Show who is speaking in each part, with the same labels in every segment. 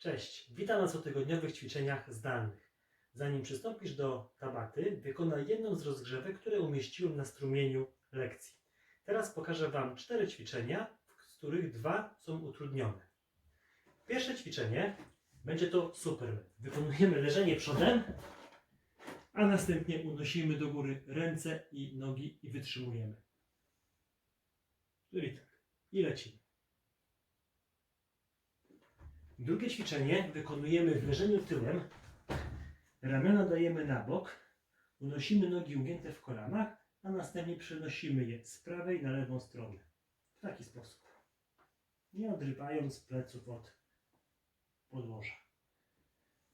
Speaker 1: Cześć, witam na cotygodniowych ćwiczeniach zdalnych. Zanim przystąpisz do tabaty, wykonaj jedną z rozgrzewek, które umieściłem na strumieniu lekcji. Teraz pokażę Wam cztery ćwiczenia, z których dwa są utrudnione. Pierwsze ćwiczenie będzie to Superman. Wykonujemy leżenie przodem, a następnie unosimy do góry ręce i nogi i wytrzymujemy. Czyli tak. I lecimy. Drugie ćwiczenie wykonujemy w leżeniu tyłem. Ramiona dajemy na bok, unosimy nogi ugięte w kolanach, a następnie przenosimy je z prawej na lewą stronę. W taki sposób. Nie odrywając pleców od podłoża.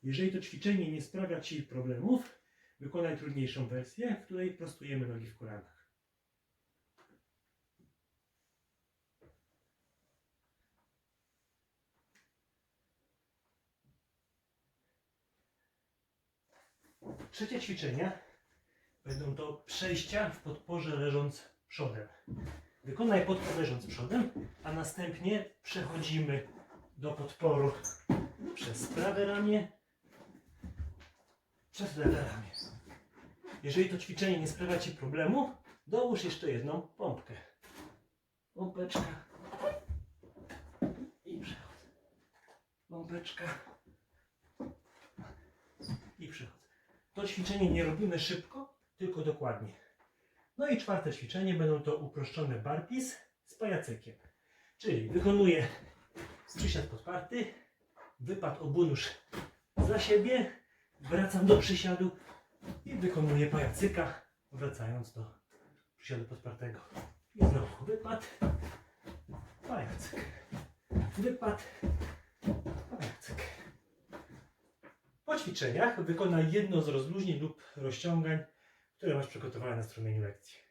Speaker 1: Jeżeli to ćwiczenie nie sprawia Ci problemów, wykonaj trudniejszą wersję, w której prostujemy nogi w kolanach. Trzecie ćwiczenie będą to przejścia w podporze leżąc przodem. Wykonaj podpór leżąc przodem, a następnie przechodzimy do podporu przez prawe ramię, przez lewe ramię. Jeżeli to ćwiczenie nie sprawia Ci problemu, dołóż jeszcze jedną pompkę. Pompeczka i przechodzę. Pompeczka i przechodzę. To ćwiczenie nie robimy szybko, tylko dokładnie. No i czwarte ćwiczenie będą to uproszczone barpis z pajacykiem. Czyli wykonuję przysiad podparty, wypad obunusz za siebie, wracam do przysiadu i wykonuję pajacyka, wracając do przysiadu podpartego. I znowu wypad, pajacyk, wypad, pajacyk. Ćwiczeniach wykonaj jedno z rozluźnień lub rozciągań, które masz przygotowane na strumieniu lekcji.